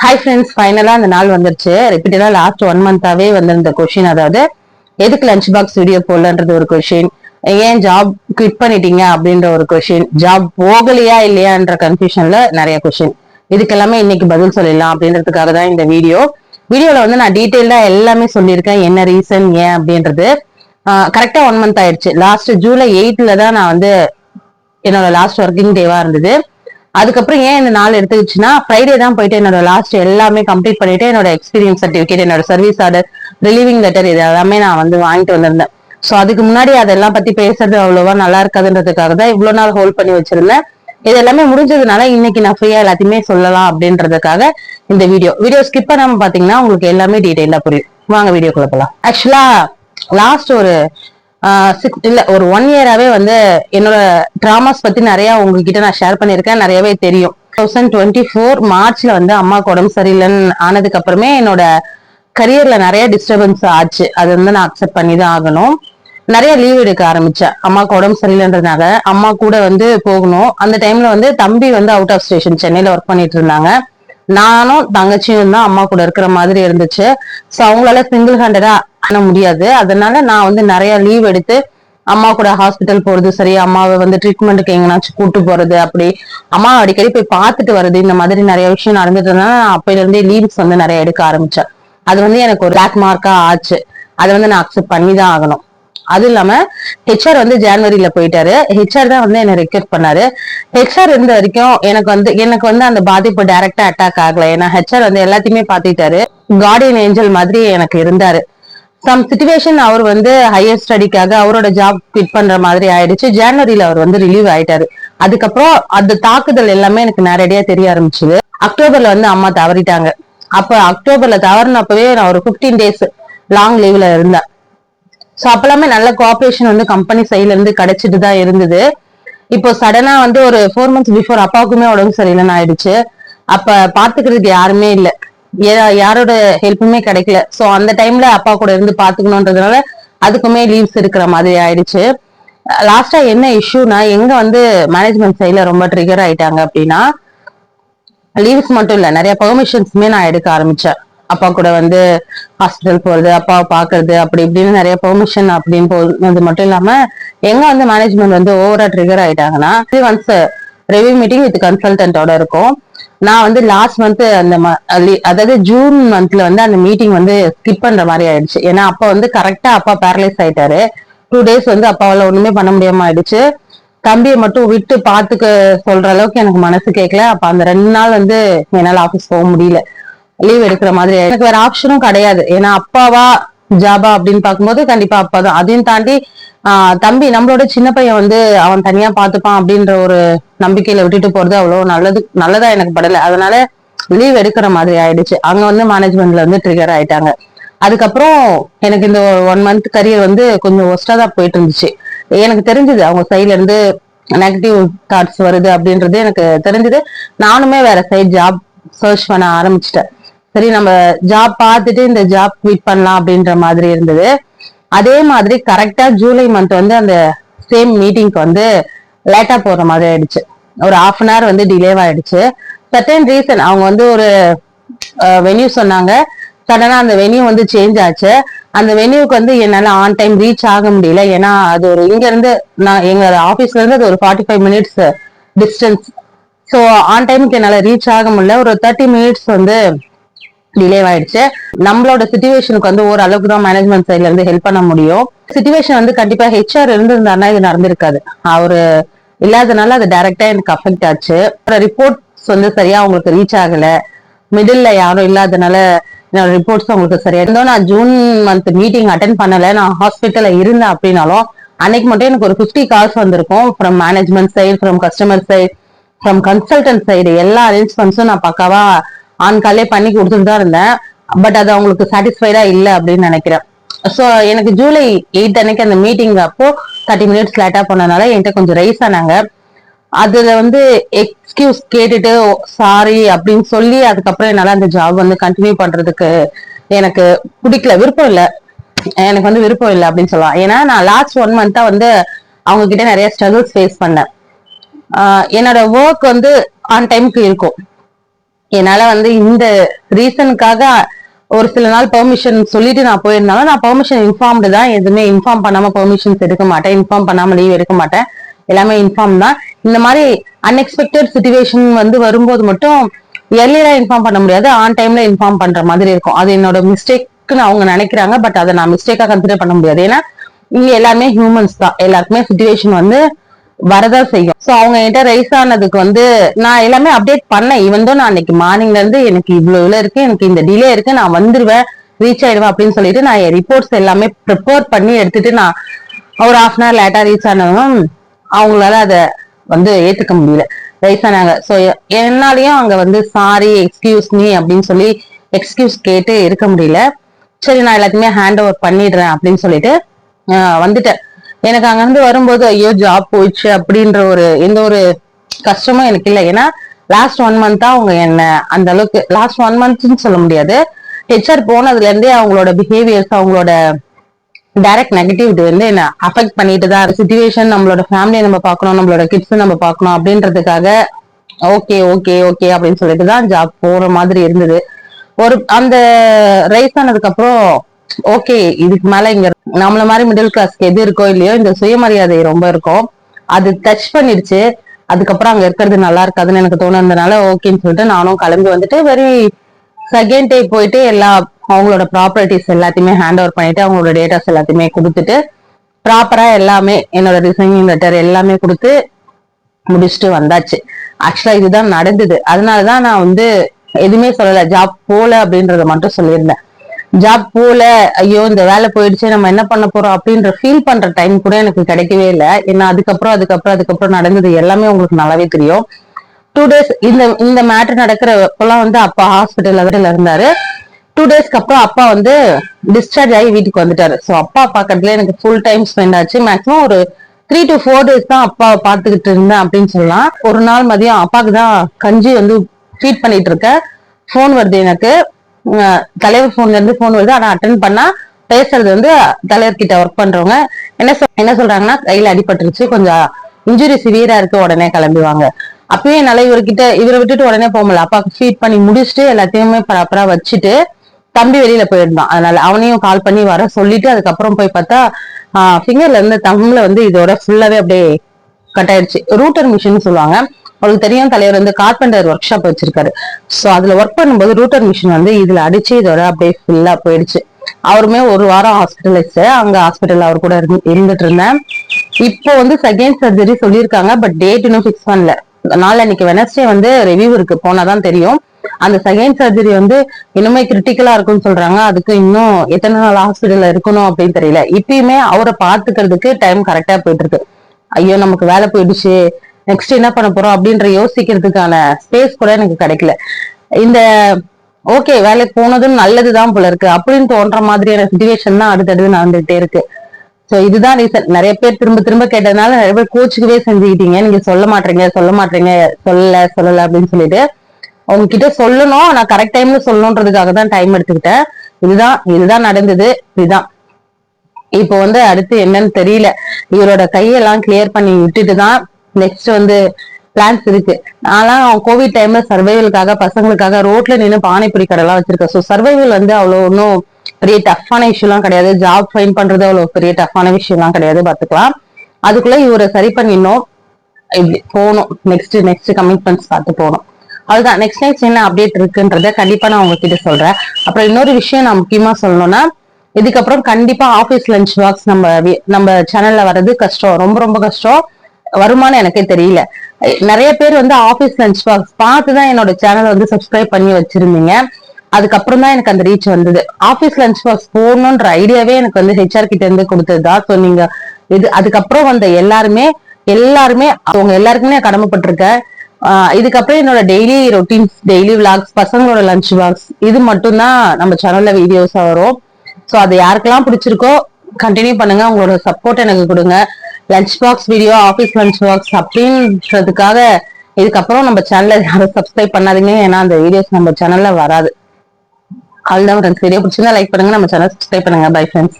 Hi friends ஃபைனலா அந்த நாள் வந்துருச்சு. ரிப்பீட்டடா லாஸ்ட் ஒன் மந்தாவே வந்திருந்த கொஷின் அதாவது எதுக்கு லஞ்ச் பாக்ஸ் வீடியோ போடலன்றது ஒரு கொஷின் ஏன் ஜாப் குவிட் பண்ணிட்டீங்க அப்படின்ற ஒரு கொஷின் ஜாப் போகலையா இல்லையான்ற கன்ஃபியூஷன்ல நிறைய கொஷின் இதுக்கு எல்லாமே இன்னைக்கு பதில் சொல்லிடலாம் அப்படின்றதுக்காக தான் இந்த வீடியோ வீடியோல வந்து நான் டீட்டெயிலா எல்லாமே சொல்லியிருக்கேன். என்ன ரீசன் ஏன் அப்படின்றது. கரெக்டா ஒன் மந்த் ஆயிடுச்சு. லாஸ்ட் ஜூலை எயிட்ல தான் நான் வந்து என்னோட லாஸ்ட் ஒர்க்கிங் டேவா இருந்தது. அதுக்கப்புறம் ஏன் இந்த நாள் எடுத்துக்கிச்சுன்னா ஃப்ரைடே தான் போயிட்டு என்னோட லாஸ்ட் எல்லாமே கம்ப்ளீட் பண்ணிட்டு என்னோட எக்ஸ்பீரியன்ஸ் சர்டிஃபிகேட் என்னோட சர்வீஸ் ஆர்டர் ரிலீவிங் லெட்டர் இது எல்லாமே நான் வந்து வாங்கிட்டு வந்திருந்தேன். ஸோ அதுக்கு முன்னாடி அதெல்லாம் பத்தி பேசுறது அவ்வளோவா நல்லா இருக்காதுன்றதுக்காக தான் இவ்வளவு நாள் ஹோல்ட் பண்ணி வச்சிருந்தேன். இது எல்லாமே முடிஞ்சதுனால இன்னைக்கு நான் ஃப்ரீயா எல்லாத்தையுமே சொல்லலாம் அப்படின்றதுக்காக இந்த வீடியோ வீடியோ ஸ்கிப் பண்ணாம பாத்தீங்கன்னா உங்களுக்கு எல்லாமே டீடைலா புரியும். வாங்க வீடியோக்குள்ள போலாம். ஆக்சுவலா லாஸ்ட் ஒரு சிக்ஸ் இல்ல ஒரு ஒன் இயராவே வந்து என்னோட டிராமாஸ் பத்தி நிறைய உங்ககிட்ட நான் ஷேர் பண்ணியிருக்கேன். நிறையவே தெரியும். தௌசண்ட் டுவெண்ட்டி ஃபோர் மார்ச்ல வந்து அம்மாவுக்கு உடம்பு சரியில்லைன்னு ஆனதுக்கு அப்புறமே என்னோட கரியர்ல நிறைய டிஸ்டர்பன்ஸ் ஆச்சு. அது வந்து நான் அக்செப்ட் பண்ணி தான் ஆகணும். நிறைய லீவ் எடுக்க ஆரம்பிச்சேன். அம்மாவுக்கு உடம்பு சரியில்லைன்றதுனால அம்மா கூட வந்து போகணும். அந்த டைம்ல வந்து தம்பி வந்து அவுட் ஆஃப் ஸ்டேஷன் சென்னையில ஒர்க் பண்ணிட்டு இருந்தாங்க. நானும் தங்கச்சியும் தான் அம்மா கூட இருக்கிற மாதிரி இருந்துச்சு. ஸோ அவங்களால சிங்கிள் ஹேண்டடா பண்ண முடியாது. அதனால நான் வந்து நிறைய லீவ் எடுத்து அம்மா கூட ஹாஸ்பிட்டல் போறது சரி அம்மாவை வந்து ட்ரீட்மெண்ட்டுக்கு எங்கனாச்சும் கூட்டு போறது அப்படி. அம்மா அடிக்கடி போய் பார்த்துட்டு வருது. இந்த மாதிரி நிறைய விஷயம் நடந்துட்டதுனால நான் அப்பையில இருந்தே லீவ்ஸ் வந்து நிறைய எடுக்க ஆரம்பிச்சேன். அது வந்து எனக்கு ஒரு பிளாக் மார்க்கா ஆச்சு. அதை வந்து நான் அக்செப்ட் பண்ணி தான் ஆகணும். அது இல்லாம ஹெச்ஆர் வந்து ஜான்வரியில போயிட்டாரு. ஹெச்ஆர் தான் வந்து என்ன ரெக்ரூட் பண்ணாரு. ஹெச்ஆர் இருந்த வரைக்கும் எனக்கு வந்து எனக்கு வந்து அந்த பாதிப்பு டைரக்டா அட்டாக் ஆகல. ஏன்னா ஹெச்ஆர் வந்து எல்லாத்தையுமே பாத்துட்டாரு கார்டியன் ஏஞ்சல் மாதிரி எனக்கு இருந்தாரு. சம் சுச்சுவேஷன் அவர் வந்து ஹையர் ஸ்டடிக்காக அவரோட ஜாப் குவிட் பண்ற மாதிரி ஆயிடுச்சு. ஜனவரியில அவர் வந்து ரிலீவ் ஆயிட்டாரு. அதுக்கப்புறம் அந்த தாக்குதல் எல்லாமே எனக்கு நேரடியா தெரிய ஆரம்பிச்சுது. அக்டோபர்ல வந்து அம்மா தவறிட்டாங்க. அப்ப அக்டோபர்ல தவறினப்பவே நான் ஒரு பிப்டீன் டேஸ் லாங் லீவ்ல இருந்தேன். ஸோ அப்பெல்லாமே நல்ல கோஆபரேஷன் வந்து கம்பெனி சைட்ல இருந்து கிடைச்சிட்டு தான் இருந்தது. இப்போ சடனா வந்து ஒரு ஃபோர் மந்த்ஸ் பிஃபோர் அப்பாவுக்குமே உடம்பு சரியில்லைன்னு ஆயிடுச்சு. அப்ப பாத்துக்கிறதுக்கு யாருமே இல்லை. யாரோட ஹெல்ப்புமே கிடைக்கல. சோ அந்த டைம்ல அப்பா கூட இருந்து பாத்துக்கணும்ன்றதுனால அதுக்குமே லீவ்ஸ் இருக்கிற மாதிரி ஆயிடுச்சு. லாஸ்டா என்ன இஷ்யூனா எங்க வந்து மேனேஜ்மெண்ட் சைட்ல ரொம்ப ட்ரிகர் ஆயிட்டாங்க அப்படின்னா லீவ்ஸ் மட்டும் இல்ல நிறைய பெர்மிஷன்ஸுமே நான் எடுக்க ஆரம்பிச்சேன். அப்பா கூட வந்து ஹாஸ்பிட்டல் போறது அப்பாவை பாக்குறது அப்படி இப்படின்னு நிறைய பெர்மிஷன் அப்படின்னு போது மட்டும் இல்லாம எங்க வந்து மேனேஜ்மெண்ட் வந்து ஓவரா ட்ரிகர் ஆயிட்டாங்கன்னா ஒன்ஸ் ரிவ்யூ மீட்டிங் வித் கன்சல்டன்டோட இருக்கும். நான் வந்து லாஸ்ட் மந்த் அந்த அதாவது ஜூன் மந்த்ல வந்து அந்த மீட்டிங் வந்து ஸ்கிப் பண்ற மாதிரி ஆயிடுச்சு. ஏன்னா அப்ப வந்து கரெக்டா அப்பா பேரலைஸ் ஆயிட்டாரு. டூ டேஸ் வந்து அப்பாவால ஒண்ணுமே பண்ண முடியாம ஆயிடுச்சு. தம்பியை மட்டும் விட்டு பாத்துக்க சொல்ற அளவுக்கு எனக்கு மனசு கேட்கல அப்ப அந்த ரெண்டு நாள் வந்து என்னால ஆபீஸ் போக முடியல. லீவ் எடுக்கிற மாதிரி எனக்கு வேற ஆப்ஷனும் கிடையாது. ஏன்னா அப்பாவா ஜாபா அப்படின்னு பாக்கும்போது கண்டிப்பா அப்பா தான் அதையும் தாண்டி தம்பி நம்மளோட சின்ன பையன் வந்து அவன் தனியா பாத்துப்பான் அப்படின்ற ஒரு நம்பிக்கையில விட்டுட்டு போறது அவ்வளவு நல்லது நல்லதா எனக்கு படல. அதனால லீவ் எடுக்கிற மாதிரி ஆயிடுச்சு. அங்க வந்து மேனேஜ்மெண்ட்ல வந்து ட்ரிகர் ஆயிட்டாங்க. அதுக்கப்புறம் எனக்கு இந்த ஒன் மந்த் கரியர் வந்து கொஞ்சம் ஒஸ்டா தான் போயிட்டு இருந்துச்சு. எனக்கு தெரிஞ்சது அவங்க சைட்ல இருந்து நெகட்டிவ் தாட்ஸ் வருது அப்படின்றது எனக்கு தெரிஞ்சது. நானுமே வேற சைட் ஜாப் சர்ச் பண்ண ஆரம்பிச்சிட்டேன். சரி நம்ம ஜாப் பார்த்துட்டு இந்த ஜாப் குவிட் பண்ணலாம் அப்படின்ற மாதிரி இருந்தது. அதே மாதிரி கரெக்டா ஜூலை மந்த் வந்து அந்த சேம் மீட்டிங்க்கு வந்து லேட்டா போற மாதிரி ஆயிடுச்சு. ஒரு ஹாஃப் அன் ஹவர் வந்து டிலே ஆயிடுச்சு. சர்டன் ரீசன் அவங்க வந்து ஒரு வென்யூ சொன்னாங்க. சடனா அந்த வென்யூ வந்து சேஞ்ச் ஆச்சு. அந்த வென்யூக்கு வந்து என்னால ஆன் டைம் ரீச் ஆக முடியல. ஏன்னா அது ஒரு இங்க இருந்து நான் எங்களோட ஆபீஸ்ல இருந்து அது ஒரு forty five minutes distance so on டைமுக்கு என்னால ரீச் ஆக முடியல. ஒரு தேர்ட்டி மினிட்ஸ் வந்து டிலே ஆயிடுச்சு. நம்மளோட சுச்சுவேஷனுக்கு வந்து ஓரளவுக்கு தான் மேனேஜ்மெண்ட் சைட்ல இருந்து ஹெல்ப் பண்ண முடியும். சுச்சுவேஷன் வந்து கண்டிப்பா ஹெச்ஆர் இருந்திருந்தாருன்னா இது நடந்திருக்காது. அவரு இல்லாதனால அது டைரக்டா எனக்கு அஃபெக்ட் ஆச்சு. ரிப்போர்ட்ஸ் வந்து சரியா அவங்களுக்கு ரீச் ஆகல. மிடில்ல யாரும் இல்லாதனால என்னோட ரிப்போர்ட்ஸ் உங்களுக்கு சரியா இருந்தோம் நான் ஜூன் மந்த் மீட்டிங் அட்டன் பண்ணல. நான் ஹாஸ்பிட்டல்ல இருந்தேன் அப்படின்னாலும் அன்னைக்கு மட்டும் எனக்கு ஒரு ஃபிஃப்டி கால்ஸ் வந்திருக்கும் from management side from customer side from consultant side எல்லா அரேஞ்ச்மெண்ட்ஸும் நான் பக்காவா ஆண்காலே பண்ணி கொடுத்துட்டு தான் இருந்தேன். பட் அது அவங்களுக்கு சாட்டிஸ்ஃபைடா இல்லை அப்படின்னு நினைக்கிறேன். ஸோ எனக்கு ஜூலை எயிட் அன்னைக்கு அந்த மீட்டிங் அப்போ தேர்ட்டி மினிட்ஸ் லேட்டா போனதுனால என்கிட்ட கொஞ்சம் ரைஸ் ஆனாங்க. அதுல வந்து எக்ஸ்கியூஸ் கேட்டுட்டு சாரி அப்படின்னு சொல்லி அதுக்கப்புறம் என்னால அந்த ஜாப் வந்து கண்டினியூ பண்றதுக்கு எனக்கு பிடிக்கல விருப்பம் இல்லை. எனக்கு வந்து விருப்பம் இல்லை அப்படின்னு சொல்லலாம். ஏன்னா நான் லாஸ்ட் ஒன் மந்தா வந்து அவங்க கிட்ட நிறைய ஸ்ட்ரகிள்ஸ் ஃபேஸ் பண்ணேன். என்னோட ஒர்க் வந்து ஆன் டைமுக்கு இருக்கும். என்னால வந்து இந்த ரீசனுக்காக ஒரு சில நாள் பெர்மிஷன் சொல்லிட்டு நான் போயிருந்தாலும் நான் பெர்மிஷன் இன்ஃபார்ம்டு தான் எதுவுமே இன்ஃபார்ம் பண்ணாம பெர்மிஷன்ஸ் எடுக்க மாட்டேன். இன்ஃபார்ம் பண்ணாம லீவ் எடுக்க மாட்டேன். எல்லாமே இன்ஃபார்ம் தான். இந்த மாதிரி அன்எக்ஸ்பெக்டட் சுச்சுவேஷன் வந்து வரும்போது மட்டும் எர்லியரா இன்ஃபார்ம் பண்ண முடியாது. ஆன் டைம்ல இன்ஃபார்ம் பண்ற மாதிரி இருக்கும். அது என்னோட மிஸ்டேக்னு அவங்க நினைக்கிறாங்க பட் அதை நான் மிஸ்டேக்கா கன்சிடர் பண்ண முடியாது. ஏன்னா இங்க எல்லாருமே ஹியூமன்ஸ் தான். எல்லாருக்குமே சுச்சுவேஷன் வந்து வரதான் செய்யும். சோ அவங்க என்கிட்ட ரைஸ் ஆனதுக்கு வந்து நான் எல்லாமே அப்டேட் பண்ணேன். இவன் தான் நான் அன்னைக்கு மார்னிங்ல இருந்து எனக்கு இவ்வளவு இவ்வளவு இருக்கு எனக்கு இந்த டிலே இருக்கு நான் வந்துருவேன் ரீச் ஆயிடுவேன் அப்படின்னு சொல்லிட்டு நான் என் ரிப்போர்ட்ஸ் எல்லாமே ப்ரிப்பேர் பண்ணி எடுத்துட்டு நான் ஒரு ஹாஃப் அன் ஹவர் லேட்டா ரீச் ஆனதும் அவங்களால அதை வந்து ஏத்துக்க முடியல. ரைஸ் ஆனாங்க. ஸோ என்னாலையும் அங்க வந்து சாரி எக்ஸ்கியூஸ் மீ அப்படின்னு சொல்லி எக்ஸ்கியூஸ் கேட்டு இருக்க முடியல. சரி நான் எல்லாத்தையுமே ஹேண்ட் ஓவர் பண்ணிடுறேன் அப்படின்னு சொல்லிட்டு வந்துட்டேன். எனக்கு அங்கிருந்து வரும்போது ஐயோ ஜாப் போயிடுச்சு அப்படின்ற ஒரு எந்த ஒரு கஷ்டமும் எனக்கு இல்லை. ஏன்னா லாஸ்ட் ஒன் மந்த்தா அவங்க என்ன அந்த அளவுக்கு லாஸ்ட் ஒன் மந்த்னு சொல்ல முடியாது. ஹெச்ஆர் போனதுல இருந்தே அவங்களோட பிஹேவியர்ஸ் அவங்களோட டைரக்ட் நெகட்டிவிட்டி வந்து என்ன அஃபெக்ட் பண்ணிட்டு தான் சுச்சுவேஷன் நம்மளோட ஃபேமிலியை நம்ம பார்க்கணும் நம்மளோட கிட்ஸ் நம்ம பார்க்கணும் அப்படின்றதுக்காக ஓகே ஓகே ஓகே அப்படின்னு சொல்லிட்டு தான் ஜாப் போற மாதிரி இருந்தது. ஒரு அந்த ரைஸ் ஆனதுக்கு அப்புறம் ஓகே இதுக்கு மேல இங்க நம்மள மாதிரி மிடில் கிளாஸ்க்கு எது இருக்கோ இல்லையோ இந்த சுயமரியாதை ரொம்ப இருக்கும். அது டச் பண்ணிடுச்சு. அதுக்கப்புறம் அங்க இருக்கிறது நல்லா இருக்காதுன்னு எனக்கு தோணுனதுனால ஓகேன்னு சொல்லிட்டு நானும் கிளம்பி வந்துட்டு வெரி செகண்ட் டே போயிட்டு எல்லா அவங்களோட ப்ராப்பர்ட்டிஸ் எல்லாத்தையுமே ஹேண்ட் ஓவர் பண்ணிட்டு அவங்களோட டேட்டாஸ் எல்லாத்தையுமே கொடுத்துட்டு ப்ராப்பரா எல்லாமே என்னோட ரிசைனிங் லெட்டர் எல்லாமே கொடுத்து முடிச்சுட்டு வந்தாச்சு. ஆக்சுவலா இதுதான் நடந்தது. அதனாலதான் நான் வந்து எதுவுமே சொல்லல. ஜாப் போல அப்படின்றத மட்டும் சொல்லியிருந்தேன். ஜாப் போல ஐயோ இந்த வேலை போயிடுச்சு நம்ம என்ன பண்ண போறோம் அப்படின்ற ஃபீல் பண்ற டைம் கூட எனக்கு கிடைக்கவே இல்லை. ஏன்னா அதுக்கப்புறம் அதுக்கப்புறம் அதுக்கப்புறம் நடந்தது எல்லாமே உங்களுக்கு நல்லாவே தெரியும். டூ டேஸ் இந்த இந்த மேட்டர் நடக்கிறப்பெல்லாம் வந்து அப்பா ஹாஸ்பிட்டல்ல இருந்தாரு. டூ டேஸ்க்கு அப்புறம் அப்பா வந்து டிஸ்சார்ஜ் ஆகி வீட்டுக்கு வந்துட்டாரு. ஸோ அப்பா பார்க்கறதுல எனக்கு ஃபுல் டைம் ஸ்பெண்ட் ஆச்சு. மேக்ஸிமம் ஒரு த்ரீ டு ஃபோர் டேஸ் தான் அப்பாவை பார்த்துக்கிட்டு இருந்தேன் அப்படின்னு சொல்லலாம். ஒரு நாள் மதியம் அப்பாவுக்கு தான் கஞ்சி வந்து ஃபீட் பண்ணிட்டு இருக்கேன். ஃபோன் வருது எனக்கு. தலைவர் ஃபோன்ல இருந்து போன் வருது. ஆனா அட்டன் பண்ணா பேசுறது வந்து தலைவர் கிட்ட ஒர்க் பண்றவங்க. என்ன சொல் என்ன சொல்றாங்கன்னா கையில அடிபட்டுருச்சு. கொஞ்சம் இன்ஜுரி சிவியரா இருக்கு. உடனே கிளம்பிவாங்க அப்பயும் என்னால இவர்கிட்ட இவரை விட்டுட்டு உடனே போக முடியல. அப்பாவுக்கு ஃபீட் பண்ணி முடிச்சுட்டு எல்லாத்தையுமே ப்ராப்பரா வச்சுட்டு தம்பி வெளியில போயிருந்தான். அதனால அவனையும் கால் பண்ணி வர சொல்லிட்டு அதுக்கப்புறம் போய் பார்த்தா ஃபிங்கர்ல இருந்து தம்ல வந்து இதோட ஃபுல்லாவே அப்படியே கட் ஆயிடுச்சு ரூட்டர் மிஷின் சொல்லுவாங்க. உங்களுக்கு தெரியும் தலைவர் வந்து கார்பெண்டர் ஒர்க் ஷாப் வச்சிருக்காரு. சோ அதுல ஒர்க் பண்ணும்போது ரூட்டர் மிஷின் வந்து இதுல அடிச்சு இதோட அப்படியே ஃபுல்லா போயிடுச்சு. அவருமே ஒரு வாரம் ஹாஸ்பிட்டலைஸ் அங்க ஹாஸ்பிட்டல் அவர் கூட இருந்துட்டு இருந்தேன். இப்போ வந்து செகண்ட் சர்ஜரி சொல்லியிருக்காங்க பட் டேட் இன்னும் ஃபிக்ஸ் பண்ணல. அன்னைக்கு வெனஸ்டே வந்து ரிவ்யூ இருக்கு போனாதான் தெரியும். அந்த செகண்ட் சர்ஜரி வந்து இன்னுமே கிரிட்டிக்கலா இருக்கும்னு சொல்றாங்க. அதுக்கு இன்னும் எத்தனை நாள் ஹாஸ்பிட்டல்ல இருக்கணும் அப்படின்னு தெரியல. இப்பயுமே அவரை பாத்துக்கிறதுக்கு டைம் கரெக்டா போயிட்டு இருக்கு. ஐயோ நமக்கு வேலை போயிடுச்சு. நெக்ஸ்ட் என்ன பண்ண போறோம் அப்படின்ற யோசிக்கிறதுக்கான ஸ்பேஸ் கூட எனக்கு கிடைக்கல. இந்த ஓகே வேலைக்கு போனதும் நல்லதுதான் போல இருக்கு. அப்படின்னு தோன்ற மாதிரியான சுச்சுவேஷன் தான் அடுத்தடுத்து நடந்துகிட்டே இருக்கு. சோ இதுதான் ரீசன் நிறைய பேர் திரும்ப திரும்ப கேட்டதுனால நிறைய பேர் கோச்சுக்கவே செஞ்சுக்கிட்டீங்க. நீங்க சொல்ல மாட்டீங்க சொல்ல மாட்டீங்க சொல்லல சொல்லல அப்படின்னு சொல்லிட்டு. உங்ககிட்ட சொல்லணும் நான் கரெக்ட் டைம்ல சொல்லணுன்றதுக்காக தான் டைம் எடுத்துக்கிட்டேன். இதுதான் இதுதான் நடந்தது. இதுதான். இப்போ வந்து அடுத்து என்னன்னு தெரியல. இவரோட கையெல்லாம் கிளியர் பண்ணி விட்டுட்டு தான் நெக்ஸ்ட் வந்து பிளான்ஸ் இருக்கு. நான்லாம் கோவிட் டைம்ல சர்வைவலுக்காக பசங்களுக்காக ரோட்ல நின்று பானிபூரி கடைலாம் வச்சிருக்கேன். ஸோ சர்வைவல் வந்து அவ்வளோ ஒன்றும் பெரிய டஃப்பான இஷ்யூலாம் கிடையாது. ஜாப் ஃபைன் பண்றது அவ்வளோ பெரிய டஃப்பான விஷயம்லாம் கிடையாது பார்த்துக்கலாம் அதுக்குள்ள இவரை சரி பண்ணிடணும். இப்படி போகணும். நெக்ஸ்ட் நெக்ஸ்ட் கமிட்மெண்ட்ஸ் பார்த்து போகணும். அதுதான். நெக்ஸ்ட் நெக்ஸ்ட் என்ன அப்டேட் இருக்குன்றத கண்டிப்பா நான் உங்ககிட்ட சொல்றேன். அப்புறம் இன்னொரு விஷயம் நான் முக்கியமா சொல்லணும்னா இதுக்கப்புறம் கண்டிப்பா ஆபீஸ் லஞ்ச் பாக்ஸ் நம்ம நம்ம சேனல்ல வர்றது கஷ்டம். ரொம்ப ரொம்ப கஷ்டம். வருமானம் எனக்கே தெரியல. நிறைய பேர் வந்து ஆபீஸ் லஞ்ச் பாக்ஸ் பார்த்துதான் என்னோட சேனலை வந்து சப்ஸ்கிரைப் பண்ணி வச்சிருந்தீங்க. அதுக்கப்புறம் தான் எனக்கு அந்த ரீச் வந்தது. ஆபீஸ் லஞ்ச் பாக்ஸ் போடணுன்ற ஐடியாவே எனக்கு வந்து ஹெச்ஆர் கிட்ட இருந்து கொடுத்ததுதான் ஸோ நீங்க இது அதுக்கப்புறம் வந்த எல்லாருமே எல்லாருமே அவங்க எல்லாருக்குமே நான் கடமைப்பட்டிருக்கேன் இதுக்கப்புறம் என்னோட டெய்லி ரொட்டீன்ஸ் டெய்லி விளாக்ஸ் பசங்களோட லஞ்ச் பாக்ஸ் இது மட்டும்தான் நம்ம சேனல்ல வீடியோஸா வரும். ஸோ அது யாருக்கெல்லாம் பிடிச்சிருக்கோ கண்டினியூ பண்ணுங்க. உங்களோட சப்போர்ட் எனக்கு கொடுங்க. Lunch box video office lunch box அப்படின்றதுக்காக இதுக்கப்புறம் நம்ம சேனலை யாரும் சப்ஸ்கிரைப் பண்ணாதீங்க. ஏன்னா அந்த வீடியோஸ் நம்ம சேனல்ல வராது. அதுதான் ஃப்ரெண்ட்ஸ் வீடியோ பிடிச்சிருந்தா லைக் பண்ணுங்க. நம்ம சேனல் சப்ஸ்கிரைப் பண்ணுங்க. Bye friends